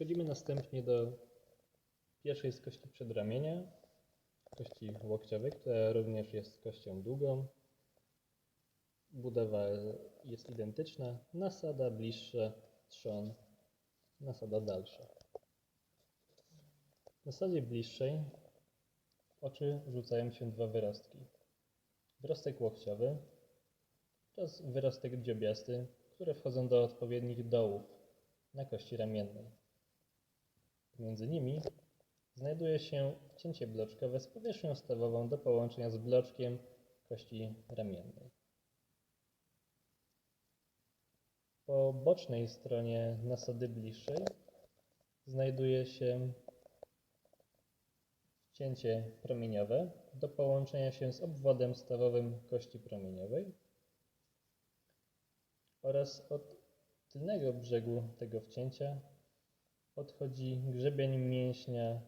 Przechodzimy następnie do pierwszej z kości przedramienia, kości łokciowej, która również jest kością długą. Budowa jest identyczna, nasada bliższa, trzon, nasada dalsza. W nasadzie bliższej oczy rzucają się dwa wyrostki. Wyrostek łokciowy oraz wyrostek dziobiasty, które wchodzą do odpowiednich dołów na kości ramiennej. Między nimi znajduje się cięcie bloczkowe z powierzchnią stawową do połączenia z bloczkiem kości ramiennej. Po bocznej stronie nasady bliższej znajduje się cięcie promieniowe do połączenia się z obwodem stawowym kości promieniowej oraz od tylnego brzegu tego wcięcia odchodzi grzebień mięśnia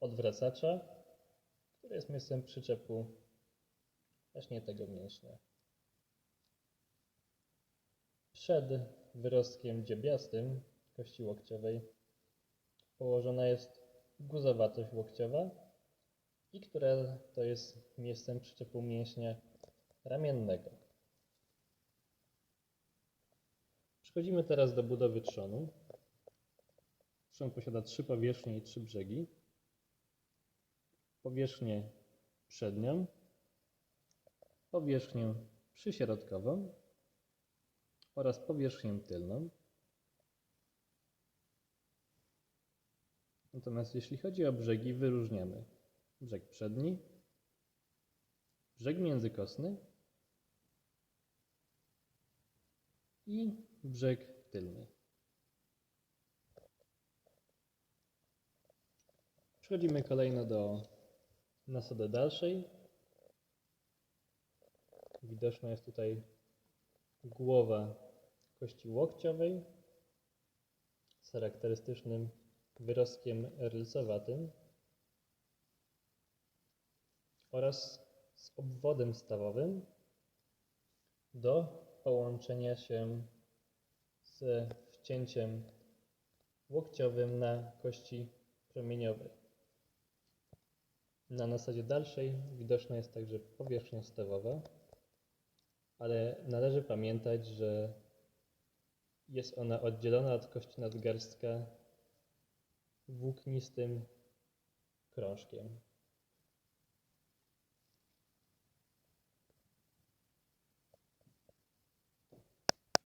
odwracacza, który jest miejscem przyczepu właśnie tego mięśnia. Przed wyrostkiem dziobiastym kości łokciowej położona jest guzowatość łokciowa i która to jest miejscem przyczepu mięśnia ramiennego. Przechodzimy teraz do budowy trzonu. Trzon posiada trzy powierzchnie i trzy brzegi. Powierzchnię przednią, powierzchnię przyśrodkową oraz powierzchnię tylną. Natomiast jeśli chodzi o brzegi, wyróżniamy brzeg przedni, brzeg międzykosny i brzeg tylny. Przechodzimy kolejno do nasady dalszej. Widoczna jest tutaj głowa kości łokciowej z charakterystycznym wyrostkiem rylcowatym oraz z obwodem stawowym do połączenia się z wcięciem łokciowym na kości promieniowej. Na nasadzie dalszej widoczna jest także powierzchnia stawowa, ale należy pamiętać, że jest ona oddzielona od kości nadgarstka włóknistym krążkiem.